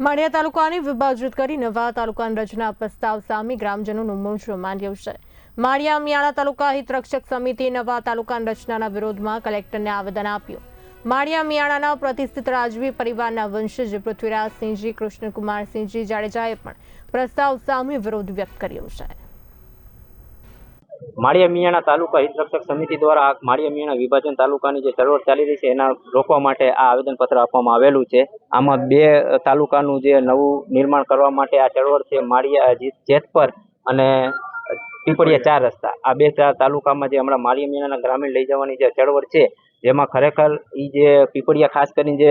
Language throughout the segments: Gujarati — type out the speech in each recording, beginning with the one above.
માળિયા તાલુકાને વિભાજિત કરી નવા તાલુકાની રચના પ્રસ્તાવ સામે ગ્રામજનોનું મોરચો માંડ્યો છે. માળિયા મિયાણા તાલુકા હિતરક્ષક સમિતિ નવા તાલુકાની રચનાના વિરોધમાં કલેક્ટરને આવેદન આપ્યું. માળિયા મિયાણાના પ્રતિષ્ઠિત રાજવી પરિવારના વંશજ પૃથ્વીરાજસિંહજી, કૃષ્ણકુમારસિંહજી જાડેજાએ પણ પ્રસ્તાવ સામે વિરોધ વ્યક્ત કર્યો છે. માળિયા મિયાણા તાલુકા હિતરક્ષક સમિતિ દ્વારા આ માળિયા મિયાણા વિભાજન તાલુકાની જે ચળવળ ચાલી રહી છે, એના રોકવા માટે આ આવેદનપત્ર આપવામાં આવેલું છે. આમાં બે તાલુકાનું જે નવું નિર્માણ કરવા માટે આ ચળવળ છે, માળિયા જેતપર અને પીપળિયા ચાર રસ્તા. આ બે ચાર તાલુકામાં જે હમણાં માળિયા મિયાણાના ગ્રામીણ લઈ જવાની જે ચળવળ છે, જેમાં ખરેખર એ જે પીપળિયા ખાસ કરીને જે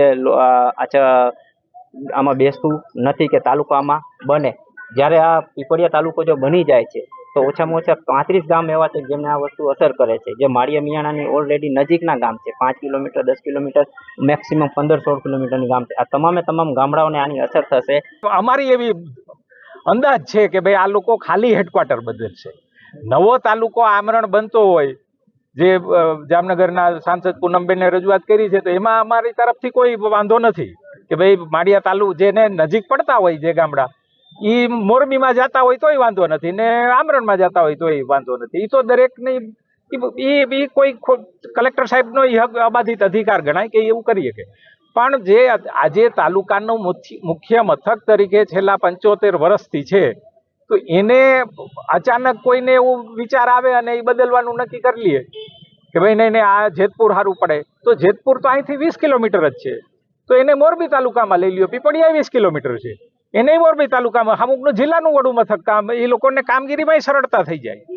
આમાં બેસતું નથી કે તાલુકામાં બને. જ્યારે આ પીપળિયા તાલુકો જો બની જાય છે, તો ઓછામાં ઓછા પાંત્રીસ ગામ એવા છે જેમને આ વસ્તુ અસર કરે છે. જે માળિયા મિયાણાની ઓલરેડી નજીકના ગામ છે, પાંચ કિલોમીટર, દસ કિલોમીટર મેક્સિમમ પંદર સોળ કિલોમીટરની ગામ છે. આ તમામે તમામ ગામડાઓને આની અસર થશે. અમારી એવી અંદાજ છે કે ભાઈ આ લોકો ખાલી હેડક્વાર્ટર બદલશે નવો તાલુકો આમરણ બનતો હોય, જે જામનગરના સાંસદ પૂનમબેને રજૂઆત કરી છે, તો એમાં અમારી તરફથી કોઈ વાંધો નથી કે ભાઈ માળિયા તાલુ જેને નજીક પડતા હોય જે ગામડા એ મોરબીમાં જતા હોય તોય વાંધો નથી ને આમરણમાં જતા હોય તોય વાંધો નથી. એ તો દરેકની એ એ કોઈ કલેક્ટર સાહેબનો એ હક અબાધિત અધિકાર ગણાય કે એવું કરી શકે પણ જે આજે તાલુકાનું મુખ્ય- મથક તરીકે છેલ્લા પંચોતેર વર્ષથી છે, તો એને અચાનક કોઈને એવું વિચાર આવે અને એ બદલવાનું નક્કી કરી લઈએ કે ભાઈ નહીં, આ જેતપુર સારું પડે. તો જેતપુર તો અહીંથી વીસ કિલોમીટર જ છે. તો એને મોરબી તાલુકામાં લઈ લ્યો. પીપળિયા વીસ કિલોમીટર છે. એને મોરબી તાલુકામાં અમુકનું જિલ્લાનું વડું મથક કામ એ લોકોને કામગીરીમાં સરળતા થઈ જાય.